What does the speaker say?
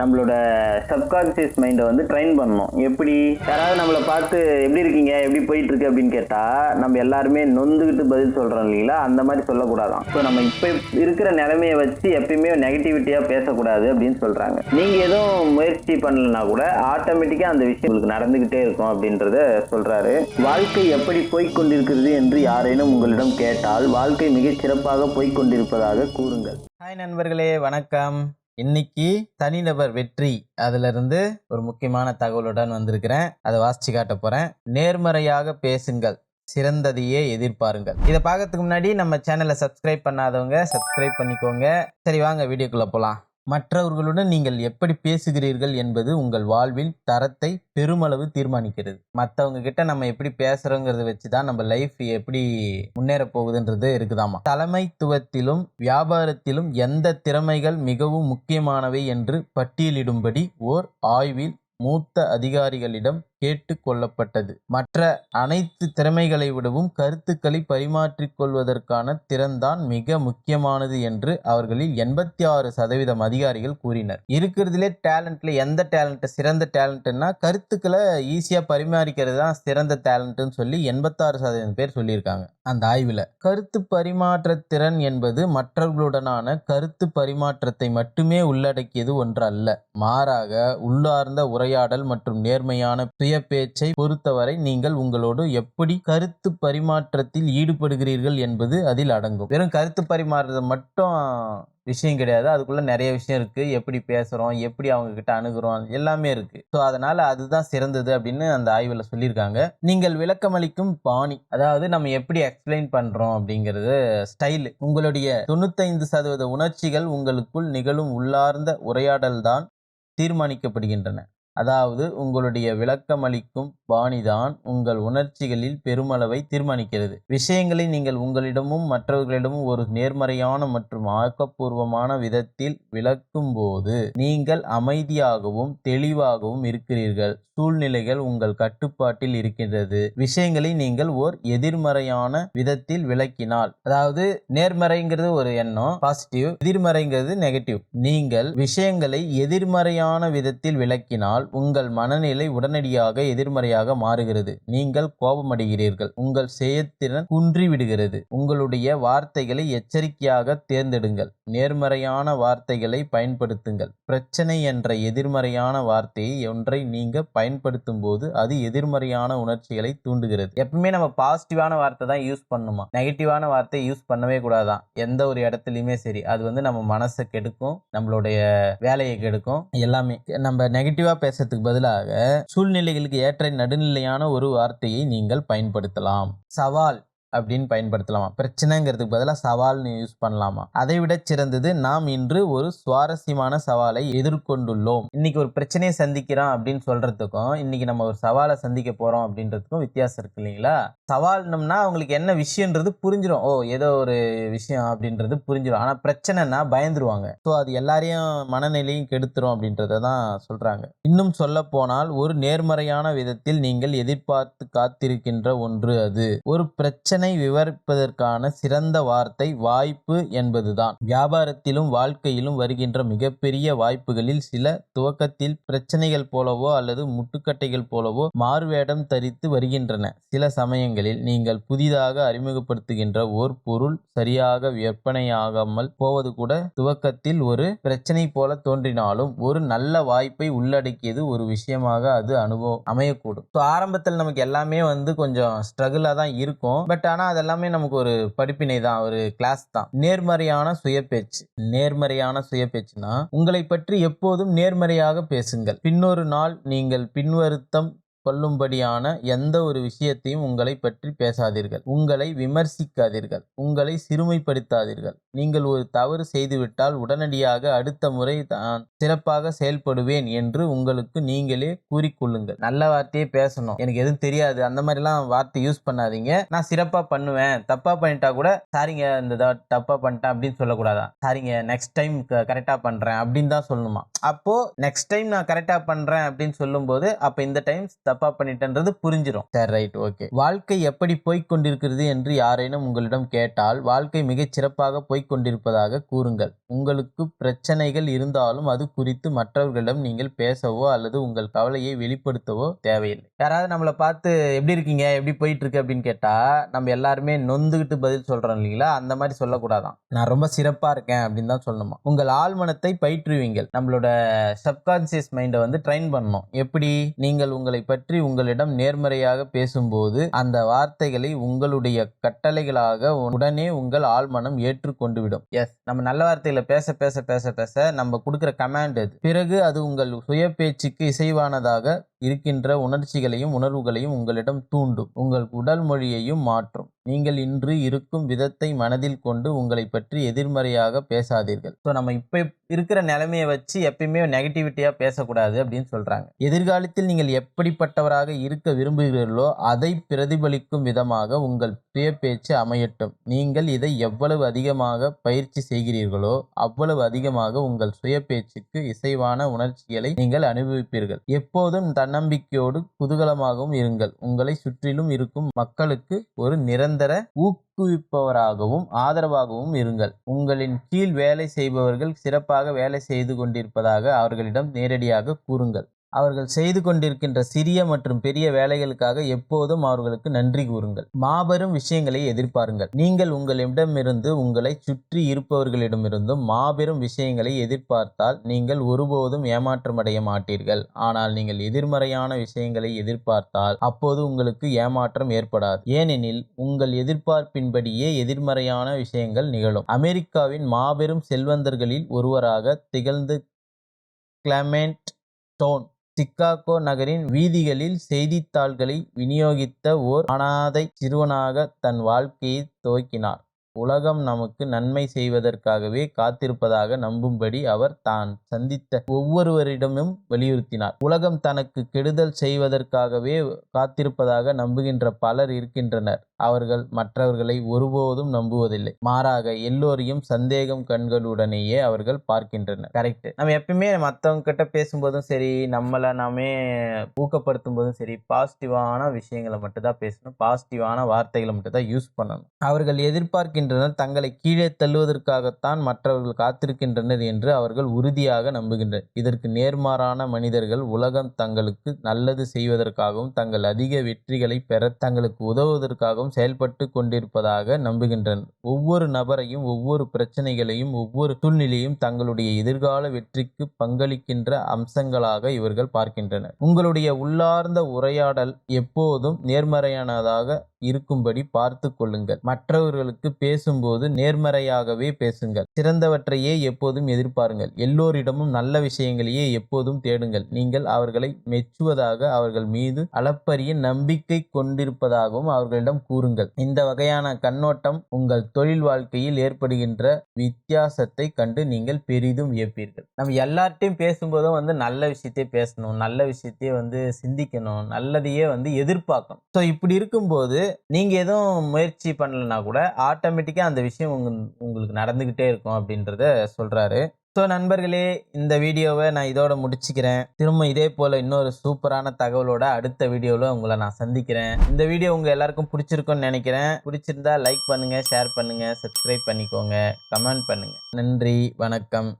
நம்மளோட சப்கான்சியஸ் மைண்டை வந்து ட்ரெயின் பண்ணணும். எப்படி? யாராவது நம்மளை பார்த்து எப்படி இருக்கீங்க? எப்படி போயிட்டு இருக்கு அப்படின்னு கேட்டா நம்ம எல்லாருமே நொந்துக்கிட்டு பதில் சொல்றோம் இல்லைங்களா? அந்த மாதிரி சொல்லக்கூடாதான். ஸோ நம்ம இப்போ இருக்கிற நிலைமையை வச்சு எப்பயுமே நெகட்டிவிட்டியாக பேசக்கூடாது அப்படின்னு சொல்றாங்க. நீங்க எதுவும் முயற்சி பண்ணலனா கூட ஆட்டோமேட்டிக்காக அந்த விஷயம் உங்களுக்கு நடந்துகிட்டே இருக்கும் அப்படின்றத சொல்றாரு. வாழ்க்கை எப்படி போய்க் கொண்டிருக்கிறது என்று யாரேனும் உங்களிடம் கேட்டால் வாழ்க்கை மிகச் சிறப்பாக போய்க் கொண்டிருப்பதாக கூறுங்கள். ஹாய் நண்பர்களே. வணக்கம். இன்னைக்கு தனிநபர் வெற்றி. அதுல இருந்து ஒரு முக்கியமான தகவலுடன் வந்திருக்கிறேன். அதை வாசிச்சு காட்ட போறேன். நேர்மறையாக பேசுங்கள். சிறந்ததையே எதிர்பாருங்கள். இதை பார்க்கறதுக்கு முன்னாடி நம்ம சேனலை சப்ஸ்கிரைப் பண்ணாதவங்க சப்ஸ்கிரைப் பண்ணிக்கோங்க. சரி வாங்க வீடியோக்குள்ள போலாம். மற்றவர்களுடன் நீங்கள் எப்படி பேசுகிறீர்கள் என்பது உங்கள் வாழ்வில் தரத்தை பெருமளவு தீர்மானிக்கிறது. மற்றவங்க கிட்ட நம்ம எப்படி பேசுறோங்கிறத வச்சு தான் நம்ம லைஃப் எப்படி முன்னேற போகுதுன்றது இருக்குதாமா? தலைமைத்துவத்திலும் வியாபாரத்திலும் எந்த திறமைகள் மிகவும் முக்கியமானவை என்று பட்டியலிடும்படி ஓர் ஆய்வில் மூத்த அதிகாரிகளிடம் கேட்டுக்கொள்ளப்பட்டது. மற்ற அனைத்து திறமைகளை விடவும் கருத்துக்களை பரிமாற்றிக்கொள்வதற்கான திறன்தான் மிக முக்கியமானது என்று அவர்களில் எண்பத்தி ஆறு சதவீதம் அதிகாரிகள் கூறினர். இருக்கிறதுலே டேலண்ட்ல எந்த டேலண்ட் சிறந்த டேலண்ட்னா கருத்துக்களை ஈஸியா பரிமாறிக்கிறது தான் சிறந்த டேலண்ட்னு சொல்லி எண்பத்தாறு சதவீதம் பேர் சொல்லியிருக்காங்க. அந்த ஆய்வில் கருத்து பரிமாற்ற திறன் என்பது மற்றவர்களுடனான கருத்து பரிமாற்றத்தை மட்டுமே உள்ளடக்கியது ஒன்று அல்ல மாறாக உள்ளார்ந்த உரையாடல் மற்றும் நேர்மையான சுய பேச்சை பொறுத்தவரை நீங்கள் உங்களோடு எப்படி கருத்து பரிமாற்றத்தில் ஈடுபடுகிறீர்கள் என்பது அதில் அடங்கும். வெறும் கருத்து பரிமாறுறது மட்டும் விஷயம் கிடையாது. அதுக்குள்ள நிறைய விஷயம் இருக்கு. எப்படி பேசுறோம் எப்படி அவங்க கிட்ட எல்லாமே இருக்கு. ஸோ அதனால அதுதான் சிறந்தது அப்படின்னு அந்த ஆய்வில் சொல்லியிருக்காங்க. நீங்கள் விளக்கமளிக்கும் பாணி அதாவது நம்ம எப்படி எக்ஸ்பிளைன் பண்றோம் அப்படிங்கிறது ஸ்டைலு உங்களுடைய தொண்ணூத்தைந்து சதவீத உணர்ச்சிகள் உங்களுக்குள் நிகழும் உள்ளார்ந்த உரையாடல் தான் தீர்மானிக்கப்படுகின்றன. அதாவது உங்களுடைய விளக்கமளிக்கும் பாணிதான் உங்கள் உணர்ச்சிகளில் பெருமளவை தீர்மானிக்கிறது. விஷயங்களை நீங்கள் உங்களிடமும் மற்றவர்களிடமும் ஒரு நேர்மறையான மற்றும் ஆக்கப்பூர்வமான விதத்தில் விளக்கும்போது நீங்கள் அமைதியாகவும் தெளிவாகவும் இருக்கிறீர்கள். சூழ்நிலைகள் உங்கள் கட்டுப்பாட்டில் இருக்கின்றது. விஷயங்களை நீங்கள் ஓர் எதிர்மறையான விதத்தில் விளக்கினால். அதாவது நேர்மறைங்கிறது ஒரு எண்ணம் பாசிட்டிவ் எதிர்மறைங்கிறது நெகட்டிவ் நீங்கள் விஷயங்களை எதிர்மறையான விதத்தில் விளக்கினால் உங்கள் மனநிலை உடனடியாக எதிர்மறையாக மாறுகிறது. நீங்கள் கோபமடைகிறீர்கள். உங்கள் செயத்திறன் குன்றி விடுகிறது உங்களுடைய வார்த்தைகளை எச்சரிக்கையாக தேர்ந்தெடுங்கள். நேர்மறையான வார்த்தைகளை பயன்படுத்துங்கள். பிரச்சனை என்ற எதிர்மறையான வார்த்தையை ஒன்றை நீங்க பயன்படுத்தும் போது அது எதிர்மறையான உணர்ச்சிகளை தூண்டுகிறது. எப்பவுமே நம்ம பாசிட்டிவான வார்த்தை தான் யூஸ் பண்ணுமா? நெகட்டிவான வார்த்தை யூஸ் பண்ணவே கூடாதான் எந்த ஒரு இடத்துலையுமே சரி. அது வந்து நம்ம மனசை கெடுக்கும். நம்மளுடைய வேலையை கெடுக்கும். எல்லாமே நம்ம நெகட்டிவா பேசுறதுக்கு பதிலாக சூழ்நிலைகளுக்கு ஏற்ற நடுநிலையான ஒரு வார்த்தையை நீங்கள் பயன்படுத்தலாம். சவால். அப்படின்னு பயன்படுத்தலாமா? பிரச்சனைங்கிறதுக்கு பதிலாக சவால்னு யூஸ் பண்ணலாமா? அதை விட சிறந்தது நாம் இன்று ஒரு சுவாரஸ்யமான சவாலை எதிர்கொண்டுள்ளோம். இன்னைக்கு ஒரு பிரச்சனையை சந்திக்கிறோம் அப்படின்னு சொல்றதுக்கும் இன்னைக்கு நம்ம ஒரு சவாலை சந்திக்க போறோம் அப்படின்றதுக்கும் வித்தியாசம் இருக்கு இல்லைங்களா? சவால்னம்னா அவங்களுக்கு என்ன விஷயன்றது புரிஞ்சிடும் ஓ ஏதோ ஒரு விஷயம் அப்படின்றது புரிஞ்சிடும் ஆனால் பிரச்சனைனா பயந்துருவாங்க. ஸோ அது எல்லாரையும் மனநிலையும் கெடுத்துரும் அப்படின்றத தான் சொல்றாங்க. இன்னும் சொல்ல போனால் ஒரு நேர்மறையான விதத்தில் நீங்கள் எதிர்பார்த்து காத்திருக்கின்ற ஒன்று அது. ஒரு பிரச்சனை விவரிப்பதற்கான சிறந்த வார்த்தை வாய்ப்பு என்பதுதான். வியாபாரத்திலும் வாழ்க்கையிலும் வருகின்ற மிகப்பெரிய வாய்ப்புகளில் சில துவக்கத்தில் பிரச்சனைகள் போலவோ அல்லது முட்டுக்கட்டைகள் போலவோ மாறுவேடம் தரித்து வருகின்றன. சில சமயங்களில் நீங்கள் புதிதாக அறிமுகப்படுத்துகின்ற ஓர் பொருள் சரியாக விற்பனையாகாமல் போவது கூட துவக்கத்தில் ஒரு பிரச்சனை போல தோன்றினாலும் ஒரு நல்ல வாய்ப்பை உள்ளடக்கியது ஒரு விஷயமாக அது அனுபவம் அமையக்கூடும். ஸோ ஆரம்பத்தில் நமக்கு எல்லாமே வந்து கொஞ்சம் ஸ்ட்ரகிளாக தான் இருக்கும். பட் ஆனால் அதெல்லாமே நமக்கு ஒரு படிப்பினை தான் ஒரு கிளாஸ் தான். நேர்மறையான சுயபேச்சு நேர்மறையான சுயபேச்சுனா உங்களை பற்றி எப்போதும் நேர்மறையாக பேசுங்கள். பின்னொரு நாள் நீங்கள் பின்வருத்தம் கொள்ளும்படியான எந்த ஒரு விஷயத்தையும் உங்களை பற்றி பேசாதீர்கள். உங்களை விமர்சிக்காதீர்கள். உங்களை சிறுமைப்படுத்தாதீர்கள். நீங்கள் ஒரு தவறு செய்துவிட்டால் உடனடியாக அடுத்த முறை தான் சிறப்பாக செயல்படுவேன் என்று உங்களுக்கு நீங்களே கூறிக்கொள்ளுங்கள். நல்ல வார்த்தையே பேசணும். எனக்கு எதுவும் தெரியாது. அந்த மாதிரிலாம் வார்த்தை யூஸ் பண்ணாதீங்க. நான் சிறப்பாக பண்ணுவேன். தப்பாக பண்ணிட்டா கூட சாரிங்க இந்த தப்பாக பண்ணிட்டேன் அப்படின்னு சொல்லக்கூடாதா? சாரிங்க நெக்ஸ்ட் டைம் கரெக்டாக பண்ணுறேன் அப்படின்னு தான் சொல்லணுமா? அப்போது நெக்ஸ்ட் டைம் நான் கரெக்டாக பண்ணுறேன் அப்படின்னு சொல்லும்போது அப்போ இந்த டைம் தப்பா பண்ணிட்டேன்றது புரிஞ்சிடும் சரி ரைட் ஓகே வாழ்க்கை எப்படி போய்க் கொண்டிருக்கிறது என்று யாரேனும் உங்களிடம் கேட்டால் வாழ்க்கை மிகச் சிறப்பாக போய்க் கொண்டிருப்பதாக கூறுங்கள். உங்களுக்கு பிரச்சனைகள் இருந்தாலும் அது குறித்து மற்றவர்களிடம் நீங்கள் பேசவோ அல்லது உங்கள் கவலையை வெளிப்படுத்தவோ தேவையில்லை. யாராவது நம்மளை பார்த்து எப்படி இருக்கீங்க? எப்படி போயிட்டு இருக்கு அப்படின்னு கேட்டா நம்ம எல்லாருமே நொந்துகிட்டு பதில் சொல்றோம் இல்லைங்களா? அந்த மாதிரி சொல்லக்கூடாதான். நான் ரொம்ப சிறப்பா இருக்கேன் அப்படின்னு தான் சொல்லணுமா? உங்கள் ஆழ்மனத்தை பயிற்றுவீங்கள். நம்மளோட சப்கான்சியஸ் மைண்டை வந்து ட்ரெயின் பண்ணணும் எப்படி? நீங்கள் உங்களை பற்றி பற்றி உங்களிடம் நேர்மறையாக பேசும்போது அந்த வார்த்தைகளை உங்களுடைய கட்டளைகளாக உடனே உங்கள் ஆழ்மனம் ஏற்றுக்கொண்டுவிடும் எஸ் நம்ம நல்ல வார்த்தைகளை பேச பேச பேச பேச நம்ம கொடுக்குற கமாண்ட் அது பிறகு அது உங்கள் சுய பேச்சுக்கு இசைவானதாக இருக்கின்ற உணர்ச்சிகளையும் உணர்வுகளையும் உங்களிடம் தூண்டும். உங்கள் உடல் மொழியையும் மாற்றும். நீங்கள் இன்று இருக்கும் விதத்தை மனதில் கொண்டு உங்களை பற்றி எதிர்மறையாக பேசாதீர்கள். ஸோ நம்ம இப்போ இருக்கிற நிலைமையை வச்சு எப்பயுமே நெகட்டிவிட்டியாக பேசக்கூடாது அப்படின்னு சொல்கிறாங்க எதிர்காலத்தில் நீங்கள் எப்படிப்பட்டவராக இருக்க விரும்புகிறீர்களோ அதை பிரதிபலிக்கும் விதமாக உங்கள் சுய பேச்சு அமையட்டும். நீங்கள் இதை எவ்வளவு அதிகமாக பயிற்சி செய்கிறீர்களோ அவ்வளவு அதிகமாக உங்கள் சுய பேச்சுக்கு இசைவான உணர்ச்சிகளை நீங்கள் அனுபவிப்பீர்கள். எப்போதும் தன்னம்பிக்கையோடு குதூகலமாகவும் இருங்கள். உங்களை சுற்றிலும் இருக்கும் மக்களுக்கு ஒரு நிரந்தர ஊக்குவிப்பவராகவும் ஆதரவாகவும் இருங்கள். உங்களின் கீழ் வேலை செய்பவர்கள் சிறப்பாக வேலை செய்து கொண்டிருப்பதாக அவர்களிடம் நேரடியாக கூறுங்கள். அவர்கள் செய்து கொண்டிருக்கின்ற சிறிய மற்றும் பெரிய வேலைகளுக்காக எப்போதும் அவர்களுக்கு நன்றி கூறுங்கள். மாபெரும் விஷயங்களை எதிர்பாருங்கள். நீங்கள் உங்களிடமிருந்து உங்களை சுற்றி இருப்பவர்களிடமிருந்தும் மாபெரும் விஷயங்களை எதிர்பார்த்தால் நீங்கள் ஒருபோதும் ஏமாற்றமடைய மாட்டீர்கள். ஆனால் நீங்கள் எதிர்மறையான விஷயங்களை எதிர்பார்த்தால் அப்போது உங்களுக்கு ஏமாற்றம் ஏற்படாது. ஏனெனில் உங்கள் எதிர்பார்ப்பின்படியே எதிர்மறையான விஷயங்கள் நிகழும். அமெரிக்காவின் மாபெரும் செல்வந்தர்களில் ஒருவராக திகழ்ந்து கிளமெண்ட் டோன் சிக்காகோ நகரின் வீதிகளில் செய்தித்தாள்களை விநியோகித்த ஓர் அனாதை சிறுவனாக தன் வாழ்க்கையை துவக்கினார். உலகம் நமக்கு நன்மை செய்வதற்காகவே காத்திருப்பதாக நம்பும்படி அவர் தான் சந்தித்த ஒவ்வொருவரிடமும் வலியுறுத்தினார். உலகம் தனக்கு கெடுதல் செய்வதற்காகவே காத்திருப்பதாக நம்புகின்ற பலர் இருக்கின்றனர். அவர்கள் மற்றவர்களை ஒருபோதும் நம்புவதில்லை. மாறாக எல்லோரையும் சந்தேகம் கண்களுடனேயே அவர்கள் பார்க்கின்றனர். கரெக்ட் நம்ம எப்பயுமே மற்றவங்க கிட்ட பேசும்போதும் சரி நம்மளை நாமே ஊக்கப்படுத்தும் போதும் சரி பாசிட்டிவான விஷயங்களை மட்டும் தான் பேசணும் பாசிட்டிவான வார்த்தைகளை மட்டும் தான் யூஸ் பண்ணணும். அவர்கள் எதிர்பார்க்கின்றனர் தங்களை கீழே தள்ளுவதற்காகத்தான் மற்றவர்கள் காத்திருக்கின்றனர் என்று அவர்கள் உறுதியாக நம்புகின்றனர். இதற்கு நேர்மாறான மனிதர்கள் உலகம் தங்களுக்கு நல்லது செய்வதற்காகவும் தங்கள் அதிக வெற்றிகளை பெற தங்களுக்கு உதவுவதற்காகவும் செயல்பட்டு கொண்டிருப்பதாக நம்புகின்றனர். ஒவ்வொரு நபரையும் ஒவ்வொரு பிரச்சனைகளையும் ஒவ்வொரு சூழ்நிலையும் தங்களுடைய எதிர்கால வெற்றிக்கு பங்களிக்கின்ற அம்சங்களாக இவர்கள் பார்க்கின்றனர். உங்களுடைய உள்ளார்ந்த உரையாடல் எப்போதும் நேர்மறையானதாக இருக்கும்படி பார்த்து கொள்ளுங்கள். மற்றவர்களுக்கு பேசும்போது நேர்மறையாகவே பேசுங்கள். சிறந்தவற்றையே எப்போதும் எதிர்பாருங்கள். எல்லோரிடமும் நல்ல விஷயங்களையே எப்போதும் தேடுங்கள். நீங்கள் அவர்களை மெச்சுவதாக அவர்கள் மீது அளப்பரிய நம்பிக்கை கொண்டிருப்பதாகவும் அவர்களிடம் கூறுங்கள். இந்த வகையான கண்ணோட்டம் உங்கள் தொழில் வாழ்க்கையில் ஏற்படுகின்ற வித்தியாசத்தை கண்டு நீங்கள் பெரிதும் வியப்பீர்கள். நம்ம எல்லார்ட்டையும் பேசும்போதும் வந்து நல்ல விஷயத்தையே பேசணும் நல்ல விஷயத்தையே வந்து சிந்திக்கணும் நல்லதையே வந்து எதிர்பார்க்கணும். ஸோ இப்படி இருக்கும்போது நீங்கள் எதுவும் முயற்சி பண்ணலைன்னா கூட ஆட்டோமேட்டிக்காக அந்த விஷயம் உங்க உங்களுக்கு நடந்துக்கிட்டே இருக்கும் அப்படின்றத சொல்கிறாரு ஸோ நண்பர்களே இந்த வீடியோவை நான் இதோட முடிச்சுக்கிறேன். திரும்ப இதே போல் இன்னொரு சூப்பரான தகவலோட அடுத்த வீடியோவில் உங்களை நான் சந்திக்கிறேன். இந்த வீடியோ உங்கள் எல்லாருக்கும் பிடிச்சிருக்கும்னு நினைக்கிறேன். பிடிச்சிருந்தா லைக் பண்ணுங்கள் ஷேர் பண்ணுங்கள் சப்ஸ்கிரைப் பண்ணிக்கோங்க. கமெண்ட் பண்ணுங்கள் நன்றி வணக்கம்.